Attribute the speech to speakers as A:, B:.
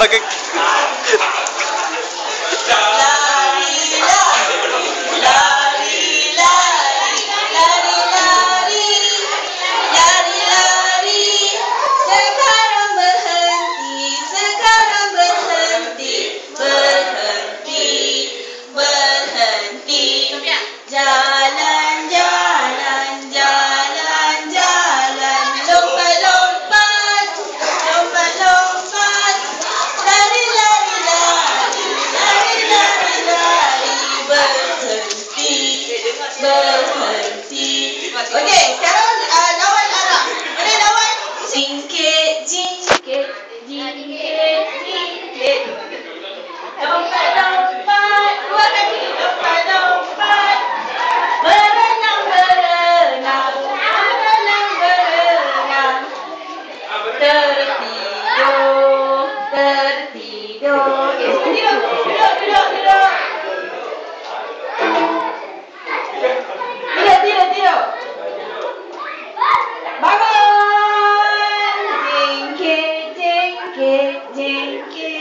A: 나 그. berhenti. Berhenti. Okey sekarang uh, lawan arah boleh lawan? Jingkit jingkit Tertidur, tertidur. Okay, duduk, duduk, duduk, duduk. J, J, K.